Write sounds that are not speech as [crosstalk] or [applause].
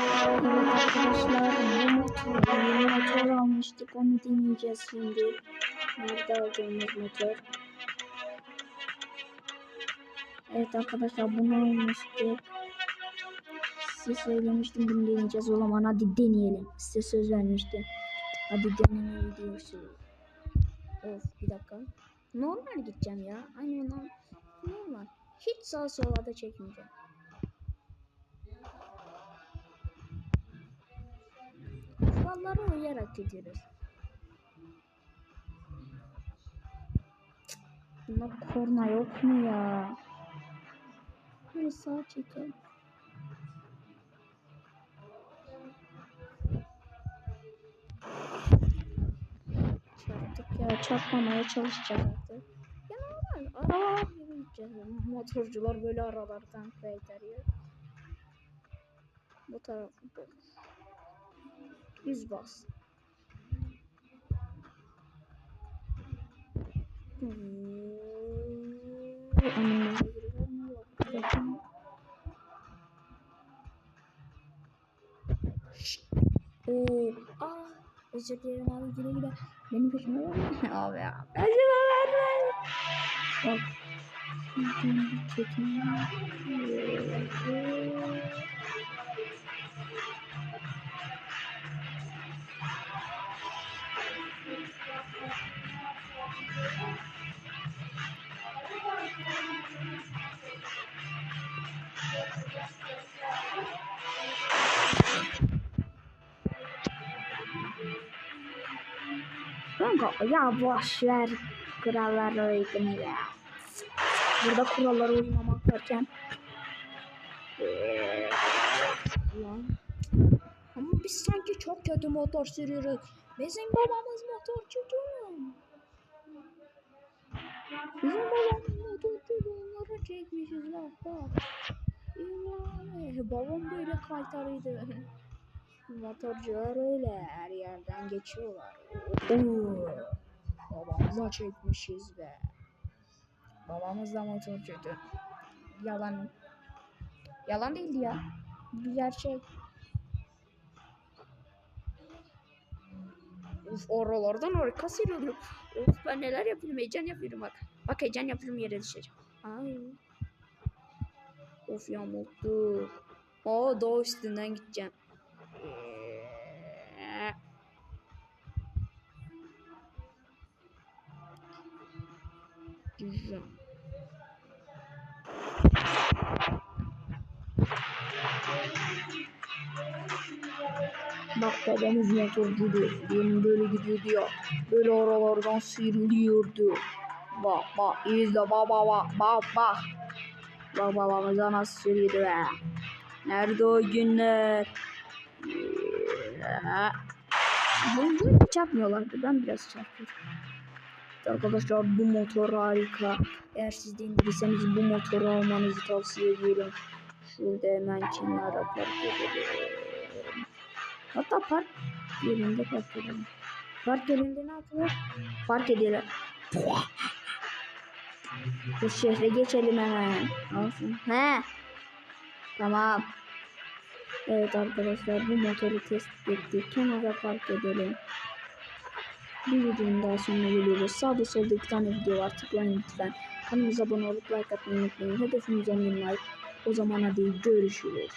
Arkadaşlar bu motor, yeni motor almıştık onu deneyeceğiz şimdi. Nerede aldığımız motor? Evet arkadaşlar bunu almıştık. Size söylemiştim bunu deneyeceğiz o zaman hadi deneyelim. Size söz vermiştim. Hadi deneme videosu. Of bir dakika. Normal gideceğim ya. Aynen normal. Hiç sağ sola da çekmeyeceğim. kurallara uyarak gidiyoruz. Bunda korna yok mu ya? Hani sağ çekelim. Çarptık ya çarpmamaya çalışacağız artık. Ya normal arabalar yürüyeceğiz. Motorcular böyle aralardan kaytarıyor. Bu tarafı böyle. 100 bas. Oo. Aa, özür dilerim abi güle güle. Benim peşime var [laughs] abi ya. Özür dilerim. Bak. Çekin. Kanka ya boş ver kurallara uydum ya. Burada kurallara uymamak varken. Ama biz sanki çok kötü motor sürüyoruz. Bizim babamız motorcu değil. Bizim babamız motorcu onlara çekmişiz bak bak. Yani babam böyle kaytarıydı. [laughs] Motorcular öyle her yerden geçiyorlar. Babamıza çekmişiz be. Babamız da motorcuydu. Yalan. Yalan değildi ya. Bir gerçek. Uf oralardan oraya kasıyordum. Of ben neler yapıyorum heyecan yapıyorum bak. Bak heyecan yapıyorum yere düşeceğim. Ay. Of yamuldu. Aa dağ üstünden gideceğim. Ee, Güzel. Bak babamız motorcuydu. Benim böyle gidiyordu ya. Böyle oralardan sıyrılıyordu. Bak bak izle baba bak bak bak. Bak babamıza nasıl sürüyordu be. Nerede o günler? Ee, Bunu çarpmıyorlardı. Ben biraz çarpıyorum. Arkadaşlar bu motor harika. Eğer siz de indirirseniz bu motoru almanızı tavsiye ediyorum. Şurada hemen kenara park edelim. Hatta park yerinde park edelim. Park yerinde ne yapılır? Park edelim. Bu şehre geçelim hemen. Olsun. He. Tamam. Evet arkadaşlar bu motoru test ettik. Kenara park edelim. Bir videonun daha sonuna geliyoruz. Sağda solda iki tane video var. Tıklayın lütfen. Kanalımıza abone olup like atmayı unutmayın. Hedefimiz 10 bin like. O zaman hadi görüşürüz.